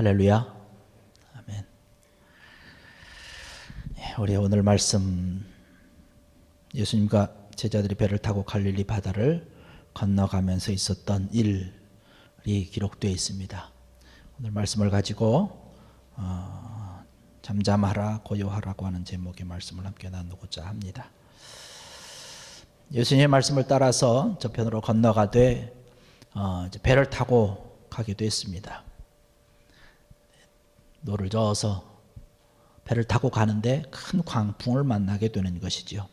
할렐루야. 아멘. 예, 우리 오늘 말씀 예수님과 제자들이 배를 타고 갈릴리 바다를 건너가면서 있었던 일이 기록되어 있습니다. 오늘 말씀을 가지고 어, 잠잠하라 고요하라고 하는 제목의 말씀을 함께 나누고자 합니다. 예수님의 말씀을 따라서 저편으로 건너가되 어, 배를 타고 가기도 했습니다. 노를 저어서 배를 타고 가는데 큰 광풍을 만나게 되는 것이지요.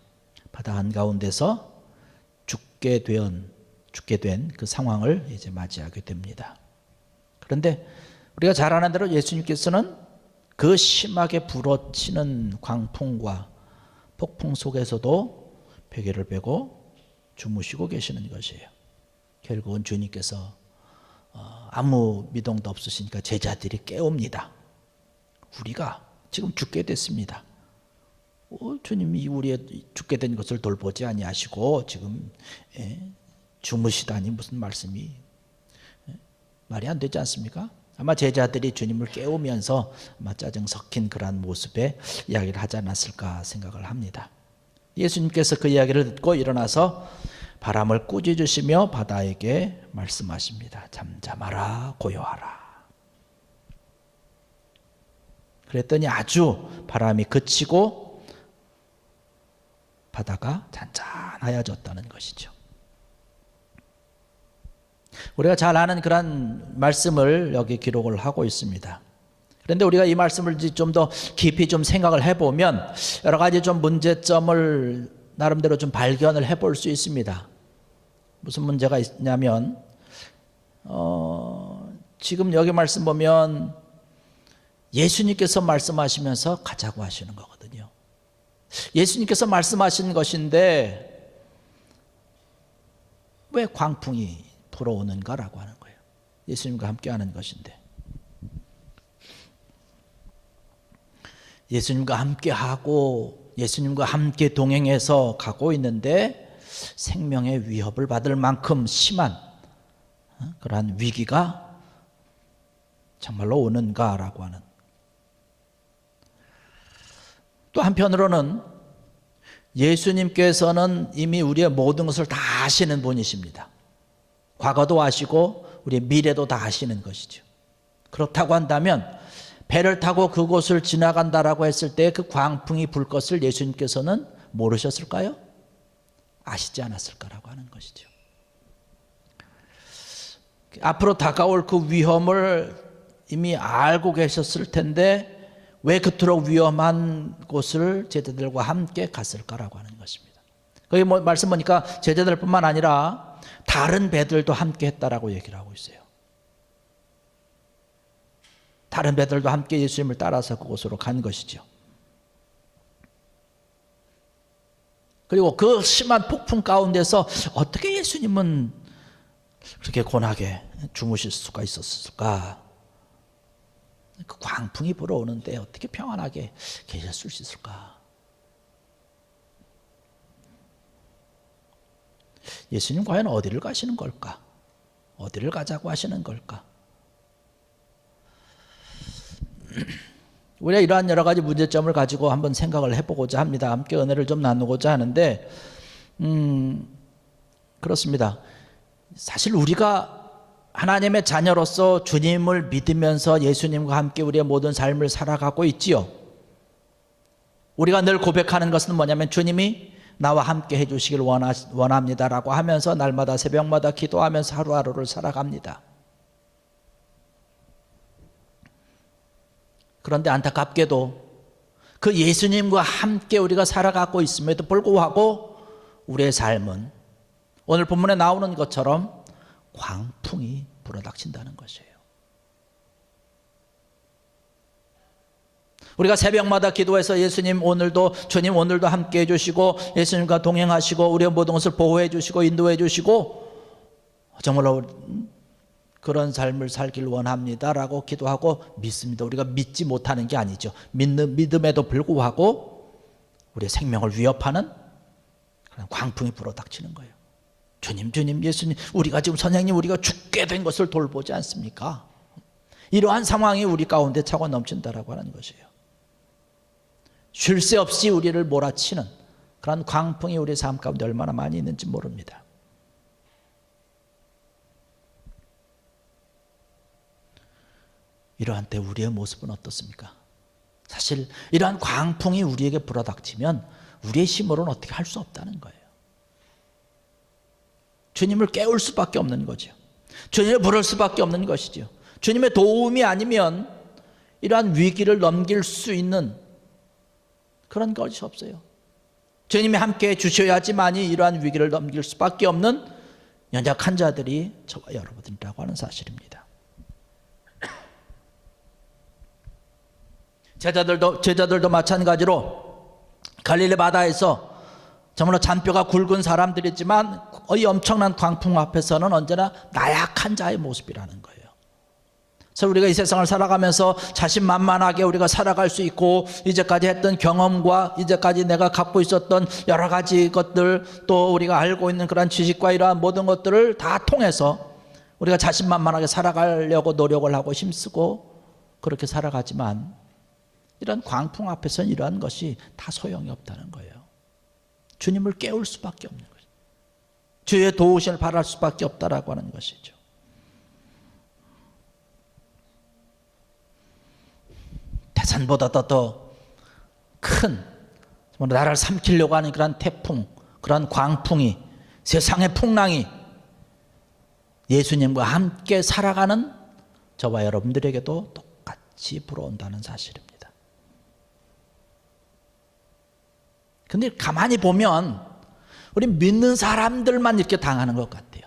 바다 한가운데서 죽게 된 죽게 된 그 상황을 이제 맞이하게 됩니다. 그런데 우리가 잘 아는 대로 예수님께서는 그 심하게 불어치는 광풍과 폭풍 속에서도 베개를 베고 주무시고 계시는 것이에요. 결국은 주님께서 어, 아무 미동도 없으시니까 제자들이 깨웁니다. 우리가 지금 죽게 됐습니다. 어, 주님이 우리의 죽게 된 것을 돌보지 아니하시고 지금 예, 주무시다니 무슨 말씀이 예, 말이 안 되지 않습니까? 아마 제자들이 주님을 깨우면서 아마 짜증 섞인 그러한 모습에 이야기를 하지 않았을까 생각을 합니다. 예수님께서 그 이야기를 듣고 일어나서 바람을 꾸짖으시며 바다에게 말씀하십니다. 잠잠하라 고요하라. 그랬더니 아주 바람이 그치고 바다가 잔잔하여졌다는 것이죠. 우리가 잘 아는 그런 말씀을 여기 기록을 하고 있습니다. 그런데 우리가 이 말씀을 좀 더 깊이 좀 생각을 해보면 여러 가지 좀 문제점을 나름대로 좀 발견을 해볼 수 있습니다. 무슨 문제가 있냐면, 어, 지금 여기 말씀 보면 예수님께서 말씀하시면서 가자고 하시는 거거든요. 예수님께서 말씀하신 것인데 왜 광풍이 불어오는가라고 하는 거예요. 예수님과 함께 하는 것인데. 예수님과 함께 하고 예수님과 함께 동행해서 가고 있는데 생명의 위협을 받을 만큼 심한 어, 그러한 위기가 정말로 오는가라고 하는 또 한편으로는 예수님께서는 이미 우리의 모든 것을 다 아시는 분이십니다. 과거도 아시고 우리의 미래도 다 아시는 것이죠. 그렇다고 한다면 배를 타고 그곳을 지나간다라고 했을 때 그 광풍이 불 것을 예수님께서는 모르셨을까요? 아시지 않았을 까라고 하는 것이죠. 앞으로 다가올 그 위험을 이미 알고 계셨을 텐데 왜 그토록 위험한 곳을 제자들과 함께 갔을까라고 하는 것입니다. 거기 뭐 말씀 보니까 제자들뿐만 아니라 다른 배들도 함께 했다라고 얘기를 하고 있어요. 다른 배들도 함께 예수님을 따라서 그곳으로 간 것이죠. 그리고 그 심한 폭풍 가운데서 어떻게 예수님은 그렇게 고나게 주무실 수가 있었을까? 그 광풍이 불어오는데 어떻게 평안하게 계셨을 수 있을까? 예수님 과연 어디를 가시는 걸까? 어디를 가자고 하시는 걸까? 우리가 이러한 여러 가지 문제점을 가지고 한번 생각을 해보고자 합니다. 함께 은혜를 좀 나누고자 하는데, 음, 그렇습니다. 사실 우리가 하나님의 자녀로서 주님을 믿으면서 예수님과 함께 우리의 모든 삶을 살아가고 있지요. 우리가 늘 고백하는 것은 뭐냐면 주님이 나와 함께 해주시길 원하, 원합니다라고 하면서 날마다 새벽마다 기도하면서 하루하루를 살아갑니다. 그런데 안타깝게도 그 예수님과 함께 우리가 살아가고 있음에도 불구하고 우리의 삶은 오늘 본문에 나오는 것처럼 광풍이 불어닥친다는 것이에요. 우리가 새벽마다 기도해서 예수님 오늘도 주님 오늘도 함께 해주시고 예수님과 동행하시고 우리의 모든 것을 보호해 주시고 인도해 주시고 정말로 그런 삶을 살길 원합니다라고 기도하고 믿습니다. 우리가 믿지 못하는 게 아니죠. 믿는 믿음에도 불구하고 우리의 생명을 위협하는 그런 광풍이 불어닥치는 거예요. 주님, 주님, 예수님, 우리가 지금 선생님 우리가 죽게 된 것을 돌보지 않습니까? 이러한 상황이 우리 가운데 차고 넘친다라고 하는 것이에요. 쉴 새 없이 우리를 몰아치는 그런 광풍이 우리 삶 가운데 얼마나 많이 있는지 모릅니다. 이러한 때 우리의 모습은 어떻습니까? 사실 이러한 광풍이 우리에게 불어닥치면 우리의 힘으로는 어떻게 할 수 없다는 거예요. 주님을 깨울 수밖에 없는 거죠. 주님을 부를 수밖에 없는 것이죠. 주님의 도움이 아니면 이러한 위기를 넘길 수 있는 그런 것이 없어요. 주님이 함께 주셔야지만이 이러한 위기를 넘길 수밖에 없는 연약한 자들이 저와 여러분들이라고 하는 사실입니다. 제자들도 제자들도 마찬가지로 갈릴리 바다에서 정말로 잔뼈가 굵은 사람들이지만 이 엄청난 광풍 앞에서는 언제나 나약한 자의 모습이라는 거예요. 그래서 우리가 이 세상을 살아가면서 자신만만하게 우리가 살아갈 수 있고 이제까지 했던 경험과 이제까지 내가 갖고 있었던 여러 가지 것들 또 우리가 알고 있는 그런 지식과 이러한 모든 것들을 다 통해서 우리가 자신만만하게 살아가려고 노력을 하고 힘쓰고 그렇게 살아가지만 이런 광풍 앞에서는 이러한 것이 다 소용이 없다는 거예요. 주님을 깨울 수밖에 없는 거죠. 주의 도우심을 바랄 수밖에 없다라고 하는 것이죠. 대산보다 더 큰 나라를 삼키려고 하는 그런 태풍, 그런 광풍이 세상의 풍랑이 예수님과 함께 살아가는 저와 여러분들에게도 똑같이 불어온다는 사실입니다. 근데 가만히 보면 우리 믿는 사람들만 이렇게 당하는 것 같아요.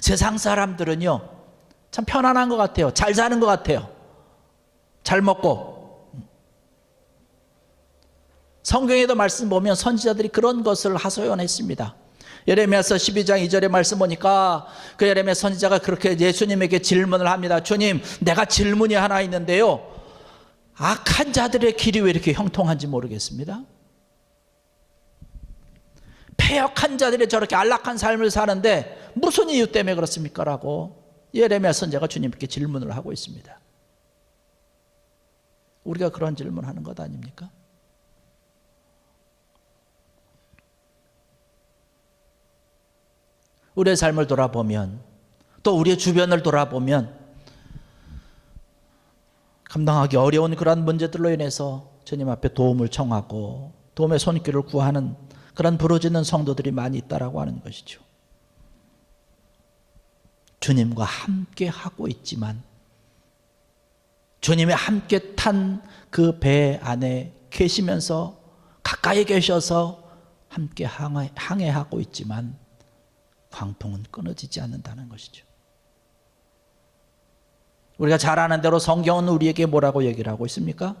세상 사람들은요, 참 편안한 것 같아요. 잘 사는 것 같아요. 잘 먹고. 성경에도 말씀 보면 선지자들이 그런 것을 하소연했습니다. 예레미야서 12장 2절의 말씀 보니까 그 예레미야 선지자가 그렇게 예수님에게 질문을 합니다. 주님, 내가 질문이 하나 있는데요. 악한 자들의 길이 왜 이렇게 형통한지 모르겠습니다. 폐역한 자들이 저렇게 안락한 삶을 사는데 무슨 이유 때문에 그렇습니까? 라고 예레미야 선자가 주님께 질문을 하고 있습니다. 우리가 그런 질문하는 것 아닙니까? 우리의 삶을 돌아보면 또 우리의 주변을 돌아보면 감당하기 어려운 그러한 문제들로 인해서 주님 앞에 도움을 청하고 도움의 손길을 구하는 그런 부러지는 성도들이 많이 있다라고 하는 것이죠. 주님과 함께 하고 있지만 주님이 함께 탄 그 배 안에 계시면서 가까이 계셔서 함께 항해, 항해하고 있지만 광풍은 끊어지지 않는다는 것이죠. 우리가 잘 아는 대로 성경은 우리에게 뭐라고 얘기를 하고 있습니까?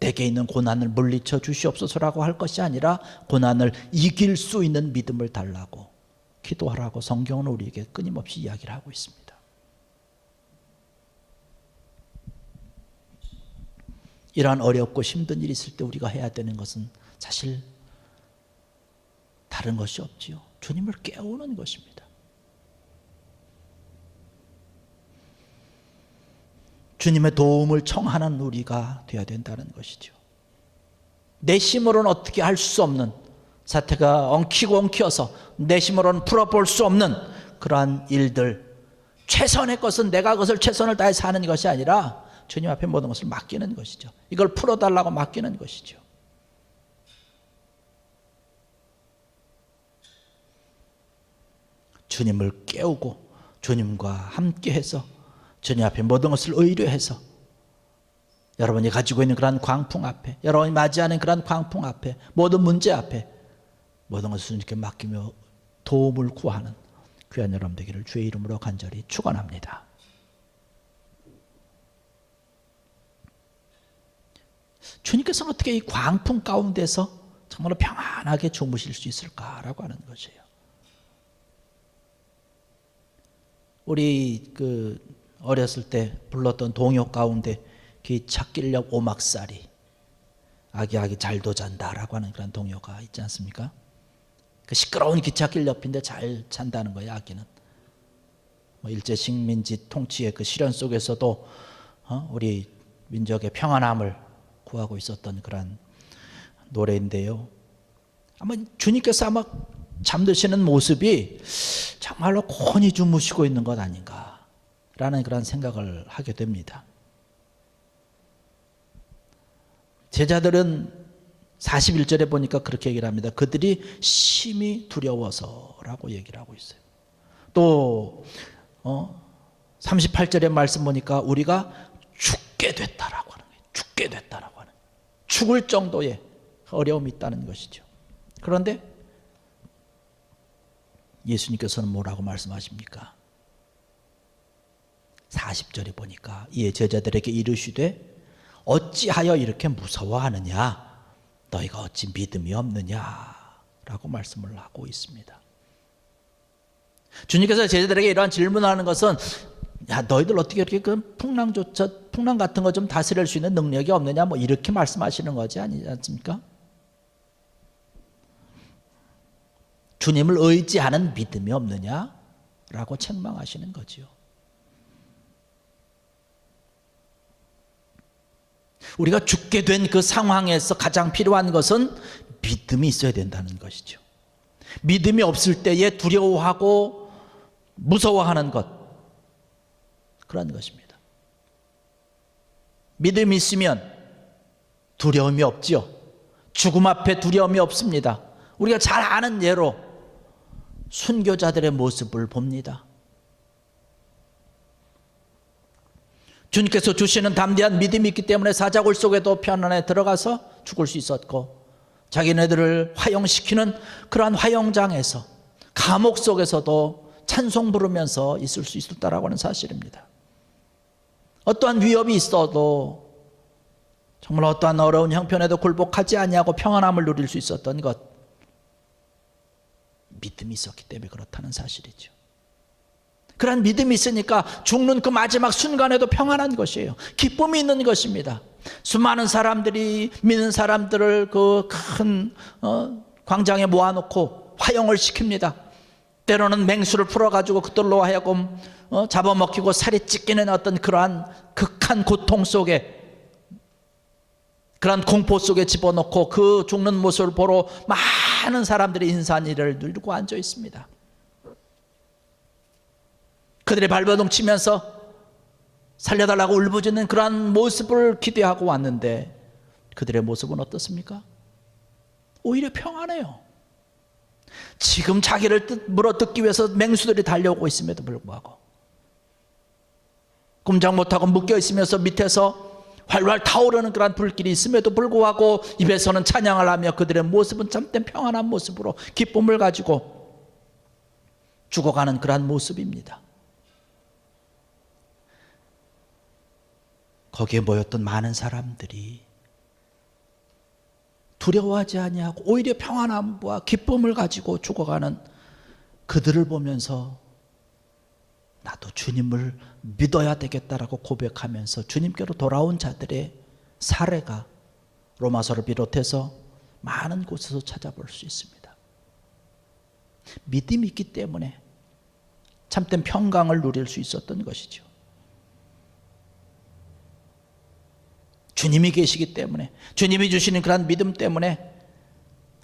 내게 있는 고난을 물리쳐 주시옵소서라고 할 것이 아니라 고난을 이길 수 있는 믿음을 달라고 기도하라고 성경은 우리에게 끊임없이 이야기를 하고 있습니다. 이러한 어렵고 힘든 일이 있을 때 우리가 해야 되는 것은 사실 다른 것이 없지요. 주님을 깨우는 것입니다. 주님의 도움을 청하는 우리가 되어야 된다는 것이죠. 내 힘으로는 어떻게 할 수 없는 사태가 엉키고 엉켜서 내 힘으로는 풀어볼 수 없는 그러한 일들 최선의 것은 내가 그것을 최선을 다해 사는 것이 아니라 주님 앞에 모든 것을 맡기는 것이죠. 이걸 풀어달라고 맡기는 것이죠. 주님을 깨우고 주님과 함께해서 주님 앞에 모든 것을 의뢰해서 여러분이 가지고 있는 그러한 광풍 앞에 여러분이 맞이하는 그러한 광풍 앞에 모든 문제 앞에 모든 것을 주님께 맡기며 도움을 구하는 귀한 여러분 되기를 주의 이름으로 간절히 축원합니다. 주님께서는 어떻게 이 광풍 가운데서 정말로 평안하게 주무실 수 있을까라고 하는 것이에요. 우리 그 어렸을 때 불렀던 동요 가운데 기찻길녘 오막살이 아기 아기 잘도 잔다라고 하는 그런 동요가 있지 않습니까? 그 시끄러운 기찻길 옆인데 잘 잔다는 거예요, 아기는. 뭐 일제 식민지 통치의 그 시련 속에서도 어? 우리 민족의 평안함을 구하고 있었던 그런 노래인데요. 아마 주님께서 아마 잠드시는 모습이 정말로 곤히 주무시고 있는 것 아닌가 라는 그런 생각을 하게 됩니다. 제자들은 41절에 보니까 그렇게 얘기를 합니다. 그들이 심히 두려워서라고 얘기를 하고 있어요. 또 어, 38절의 말씀 보니까 우리가 죽게 됐다라고 하는 거예요. 죽게 됐다라고 하는 죽을 정도의 어려움이 있다는 것이죠. 그런데 예수님께서는 뭐라고 말씀하십니까? 40절에 보니까 이에 제자들에게 이르시되 어찌하여 이렇게 무서워하느냐 너희가 어찌 믿음이 없느냐라고 말씀을 하고 있습니다. 주님께서 제자들에게 이러한 질문을 하는 것은 야 너희들 어떻게 이렇게 그 풍랑조차 풍랑 같은 거 좀 다스릴 수 있는 능력이 없느냐 뭐 이렇게 말씀하시는 거지 아니지 않습니까? 주님을 의지하는 믿음이 없느냐라고 책망하시는 거지요. 우리가 죽게 된 그 상황에서 가장 필요한 것은 믿음이 있어야 된다는 것이죠. 믿음이 없을 때에 두려워하고 무서워하는 것 그런 것입니다. 믿음이 있으면 두려움이 없지요. 죽음 앞에 두려움이 없습니다. 우리가 잘 아는 예로 순교자들의 모습을 봅니다. 주님께서 주시는 담대한 믿음이 있기 때문에 사자굴 속에도 편안에 들어가서 죽을 수 있었고 자기네들을 화형시키는 그러한 화형장에서 감옥 속에서도 찬송 부르면서 있을 수 있었다라고 하는 사실입니다. 어떠한 위협이 있어도 정말 어떠한 어려운 형편에도 굴복하지 아니하고 평안함을 누릴 수 있었던 것 믿음이 있었기 때문에 그렇다는 사실이죠. 그런 믿음이 있으니까 죽는 그 마지막 순간에도 평안한 것이에요. 기쁨이 있는 것입니다. 수많은 사람들이 믿는 사람들을 그큰 어, 광장에 모아놓고 화형을 시킵니다. 때로는 맹수를 풀어가지고 그들로 하여금 어, 잡아먹히고 살이 찢기는 어떤 그러한 극한 고통 속에 그런 공포 속에 집어넣고 그 죽는 모습을 보러 많은 사람들이 인산이를 누리고 앉아 있습니다. 그들의 발버둥 치면서 살려달라고 울부짖는 그러한 모습을 기대하고 왔는데 그들의 모습은 어떻습니까? 오히려 평안해요. 지금 자기를 물어뜯기 위해서 맹수들이 달려오고 있음에도 불구하고 꼼짝 못하고 묶여 있으면서 밑에서 활활 타오르는 그런 불길이 있음에도 불구하고 입에서는 찬양을 하며 그들의 모습은 참된 평안한 모습으로 기쁨을 가지고 죽어가는 그러한 모습입니다. 거기에 모였던 많은 사람들이 두려워하지 아니하고 오히려 평안함과 기쁨을 가지고 죽어가는 그들을 보면서 나도 주님을 믿어야 되겠다라고 고백하면서 주님께로 돌아온 자들의 사례가 로마서를 비롯해서 많은 곳에서 찾아볼 수 있습니다. 믿음이 있기 때문에 참된 평강을 누릴 수 있었던 것이죠. 주님이 계시기 때문에 주님이 주시는 그런 믿음 때문에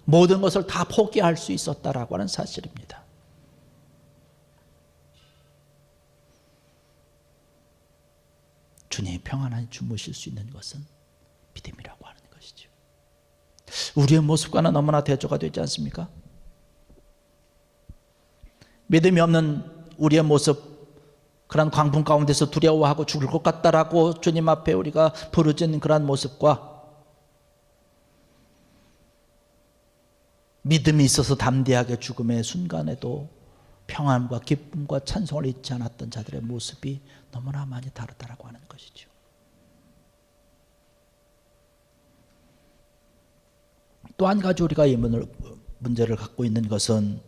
모든 것을 다 포기할 수 있었다라고 하는 사실입니다. 주님이 평안하게 주무실 수 있는 것은 믿음이라고 하는 것이죠. 우리의 모습과는 너무나 대조가 되지 않습니까? 믿음이 없는 우리의 모습 그런 광풍 가운데서 두려워하고 죽을 것 같다라고 주님 앞에 우리가 부르짖는 그러한 모습과 믿음이 있어서 담대하게 죽음의 순간에도 평안과 기쁨과 찬송을 잊지 않았던 자들의 모습이 너무나 많이 다르다라고 하는 것이죠. 또 한 가지 우리가 이 문제를 갖고 있는 것은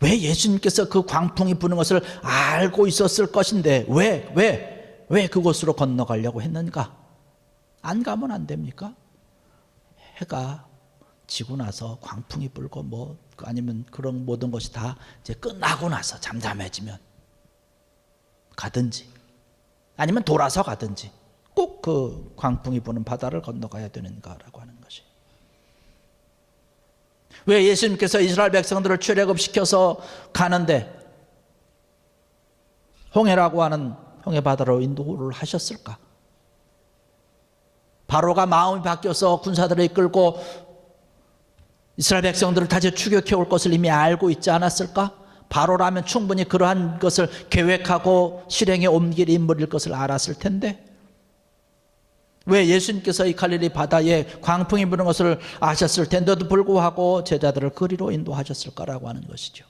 왜 예수님께서 그 광풍이 부는 것을 알고 있었을 것인데 왜, 왜, 왜 그곳으로 건너가려고 했는가? 안 가면 안 됩니까? 해가 지고 나서 광풍이 불고 뭐 아니면 그런 모든 것이 다 이제 끝나고 나서 잠잠해지면 가든지 아니면 돌아서 가든지 꼭 그 광풍이 부는 바다를 건너가야 되는가라고 하는 것이. 왜 예수님께서 이스라엘 백성들을 출애굽시켜서 가는데 홍해라고 하는 홍해 바다로 인도를 하셨을까? 바로가 마음이 바뀌어서 군사들을 이끌고 이스라엘 백성들을 다시 추격해 올 것을 이미 알고 있지 않았을까? 바로라면 충분히 그러한 것을 계획하고 실행에 옮길 인물일 것을 알았을 텐데 왜 예수님께서 이 갈릴리 바다에 광풍이 부는 것을 아셨을 텐데도 불구하고 제자들을 그리로 인도하셨을까라고 하는 것이죠.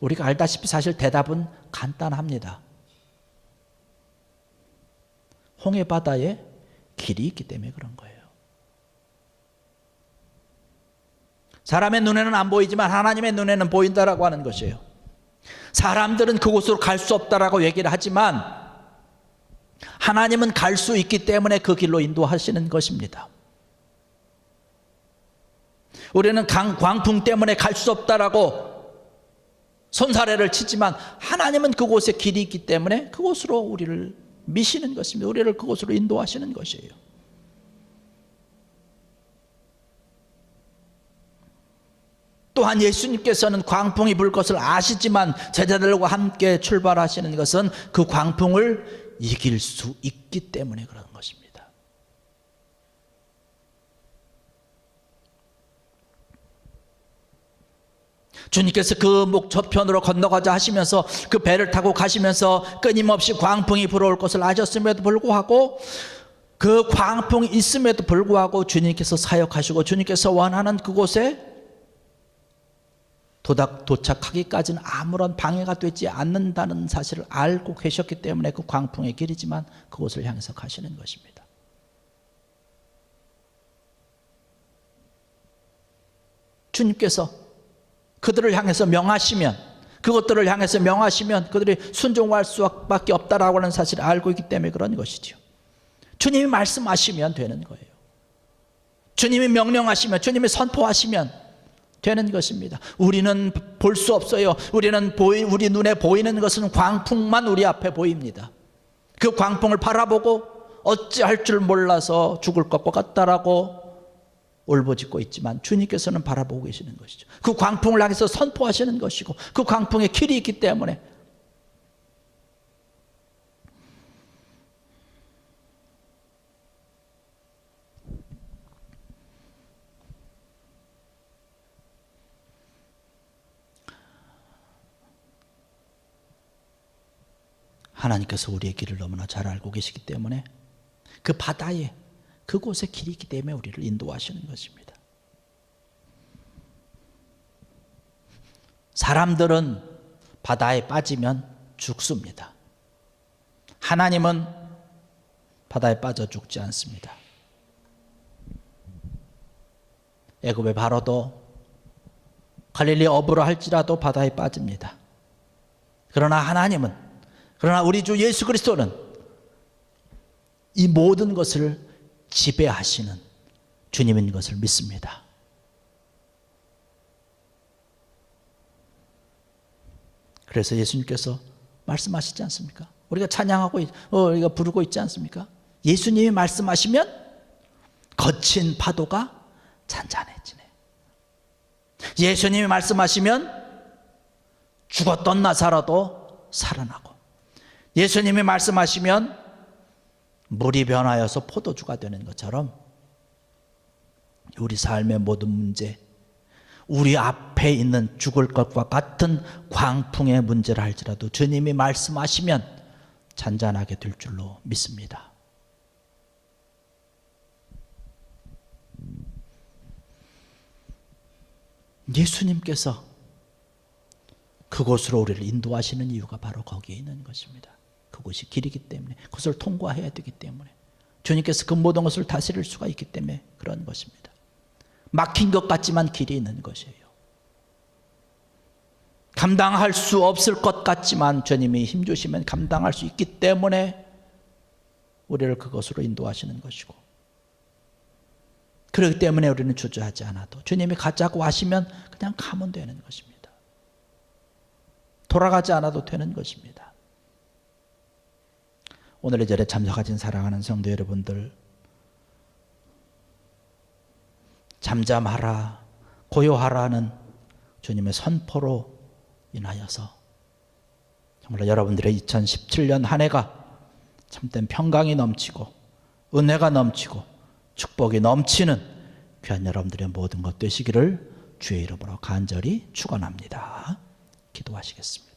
우리가 알다시피 사실 대답은 간단합니다. 홍해 바다에 길이 있기 때문에 그런 거예요. 사람의 눈에는 안 보이지만 하나님의 눈에는 보인다라고 하는 것이에요. 사람들은 그곳으로 갈 수 없다라고 얘기를 하지만 하나님은 갈 수 있기 때문에 그 길로 인도하시는 것입니다. 우리는 강, 광풍 때문에 갈 수 없다라고 손사래를 치지만 하나님은 그곳에 길이 있기 때문에 그곳으로 우리를 미시는 것입니다. 우리를 그곳으로 인도하시는 것이에요. 또한 예수님께서는 광풍이 불 것을 아시지만 제자들과 함께 출발하시는 것은 그 광풍을 이길 수 있기 때문에 그런 것입니다. 주님께서 그 목 저편으로 건너가자 하시면서 그 배를 타고 가시면서 끊임없이 광풍이 불어올 것을 아셨음에도 불구하고 그 광풍이 있음에도 불구하고 주님께서 사역하시고 주님께서 원하는 그곳에 도닥 도착하기까지는 아무런 방해가 되지 않는다는 사실을 알고 계셨기 때문에 그 광풍의 길이지만 그곳을 향해서 가시는 것입니다. 주님께서 그들을 향해서 명하시면 그것들을 향해서 명하시면 그들이 순종할 수밖에 없다라고 하는 사실을 알고 있기 때문에 그런 것이죠. 주님이 말씀하시면 되는 거예요. 주님이 명령하시면 주님이 선포하시면 되는 것입니다. 우리는 볼 수 없어요. 우리는 보이, 우리 눈에 보이는 것은 광풍만 우리 앞에 보입니다. 그 광풍을 바라보고 어찌할 줄 몰라서 죽을 것과 같다라고 울부짖고 있지만 주님께서는 바라보고 계시는 것이죠. 그 광풍을 향해서 선포하시는 것이고 그 광풍에 길이 있기 때문에 하나님께서 우리의 길을 너무나 잘 알고 계시기 때문에 그 바다에 그곳에 길이 있기 때문에 우리를 인도하시는 것입니다. 사람들은 바다에 빠지면 죽습니다. 하나님은 바다에 빠져 죽지 않습니다. 애굽의 바로도 갈릴리 어부로 할지라도 바다에 빠집니다. 그러나 하나님은 그러나 우리 주 예수 그리스도는 이 모든 것을 지배하시는 주님인 것을 믿습니다. 그래서 예수님께서 말씀하시지 않습니까? 우리가 찬양하고 어, 우리가 부르고 있지 않습니까? 예수님이 말씀하시면 거친 파도가 잔잔해지네. 예수님이 말씀하시면 죽었던 나사라도 살아나고 예수님이 말씀하시면 물이 변하여서 포도주가 되는 것처럼 우리 삶의 모든 문제, 우리 앞에 있는 죽을 것과 같은 광풍의 문제를 할지라도 주님이 말씀하시면 잔잔하게 될 줄로 믿습니다. 예수님께서 그곳으로 우리를 인도하시는 이유가 바로 거기에 있는 것입니다. 그곳이 길이기 때문에 그것을 통과해야 되기 때문에 주님께서 그 모든 것을 다스릴 수가 있기 때문에 그런 것입니다. 막힌 것 같지만 길이 있는 것이에요. 감당할 수 없을 것 같지만 주님이 힘 주시면 감당할 수 있기 때문에 우리를 그것으로 인도하시는 것이고 그렇기 때문에 우리는 주저하지 않아도 주님이 가자고 하시면 그냥 가면 되는 것입니다. 돌아가지 않아도 되는 것입니다. 오늘의 절에 참석하신 사랑하는 성도 여러분들 잠잠하라 고요하라는 주님의 선포로 인하여서 정말 여러분들의 2017년 한 해가 참된 평강이 넘치고 은혜가 넘치고 축복이 넘치는 귀한 여러분들의 모든 것 되시기를 주의 이름으로 간절히 축원합니다. 기도하시겠습니다.